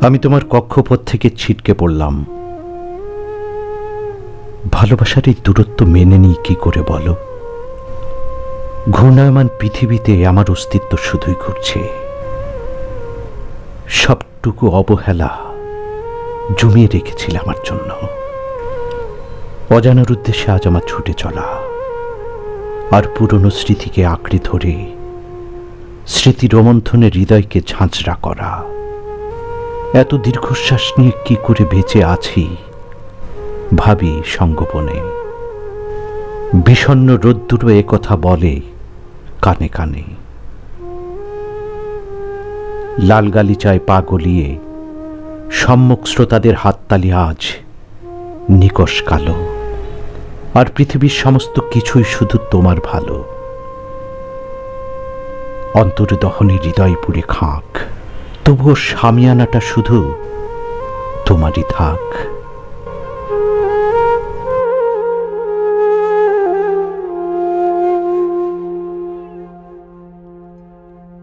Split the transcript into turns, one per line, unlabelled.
আমি তোমার কক্ষপথ থেকে ছিটকে পড়লাম। ভালোবাসার এই দূরত্ব মেনে নিই কি করে বলো? ঘূর্ণায়মান পৃথিবীতে আমার অস্তিত্ব শুধুই ঘুরছে। সবটুকু অবহেলা জমিয়ে রেখেছিল আমার জন্য। অজানার উদ্দেশ্যে আজ আমার ছুটে চলা আর পুরনো স্মৃতিকে আঁকড়ে ধরে স্মৃতি রোমন্থনের হৃদয়কে ঝাঁঝরা করা। এত দীর্ঘশ্বাস নিয়ে কি করে বেঁচে আছি? ভাবি সঙ্গোপনে। বিষণ্ন রোদ্দুরও কথা বলে কানে কানে। লাল গালিচায় পা গলিয়ে সম্মুখ শ্রোতাদের হাততালি আজ নিকশ কালো। আর পৃথিবীর সমস্ত কিছুই শুধু তোমার ভালো। অন্তর দহনে হৃদয় পুড়ে খাঁক। তবুও শামিয়ানাটা শুধু তোমারই থাক।